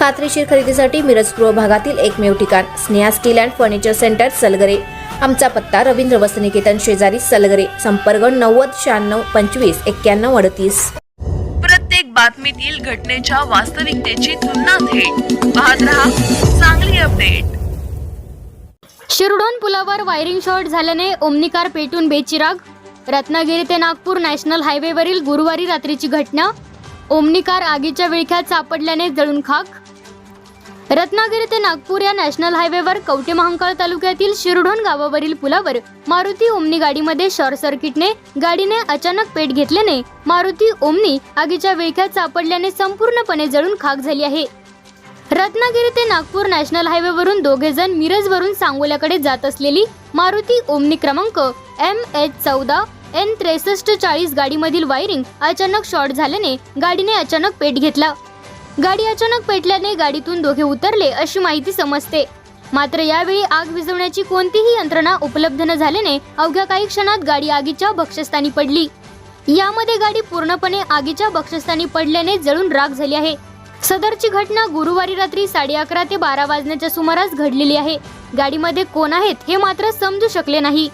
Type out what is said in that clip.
खात्रीशीर खरेदीसाठी मिरज पूर्व भागातील एकमेव ठिकाण Sneha steel and furniture centre Salgare. आमचा पत्ता रवींद्र वसनिकेतन शेजारी सलगरे संपर्क नव्वद शहाण्णव पंचवीस एक्क्याण्णव अडतीस. प्रत्येक बातमीतील घटनेच्या वास्तविकतेची तुलना थेट. पाहत रहा चांगली अपडेट. शिरडोन पुलावर वायरिंग शॉर्ट झाल्याने ओमनी कार पेटून बेचिराग. रत्नागिरी ते नागपूर नॅशनल हायवेवरील गुरुवारी रात्रीची घटना. ओमनी कार आगीच्या विळख्यात सापडल्याने जळून खाक. रत्नागिरी ते नागपूर या नॅशनल हायवेवर कवटे महांकाळ तालुक्यातील शिरढोण गावावरील पुलावर मारुती ओमनी गाडीमध्ये शॉर्ट सर्किटने गाडीने अचानक पेट घेतल्याने मारुती ओमनी आगीच्या विळख्यात सापडल्याने संपूर्णपणे जळून खाक झाली आहे. रत्नागिरी ते नागपूर नॅशनल हायवेवरून दोघे जण मिरजवरून सांगोल्याकडे जात असलेली मारुती ओमनी क्रमांक एम एच चौदा एन त्रेसष्ट चाळीस गाडीमधील वायरिंग अचानक शॉर्ट झाल्याने गाडीने अचानक पेट घेतला. गाडी अचानक पेटल्याने गाडीतून दोघे उतरले अशी माहिती समजते. मात्र यावेळी आग विझवण्याची कोणतीही यंत्रणा उपलब्ध न झाल्याने अवघ्या काही क्षणात गाडी आगीच्या भक्षस्थानी पडली. यामध्ये गाडी पूर्णपणे आगीच्या भक्षस्थानी पडल्याने जळून राख झाली आहे. सदरची घटना गुरुवारी रात्री साडे अकरा ते बारा वाजण्याच्या सुमारास घडलेली आहे. गाडीमध्ये कोण आहेत हे मात्र समजू शकले नाही.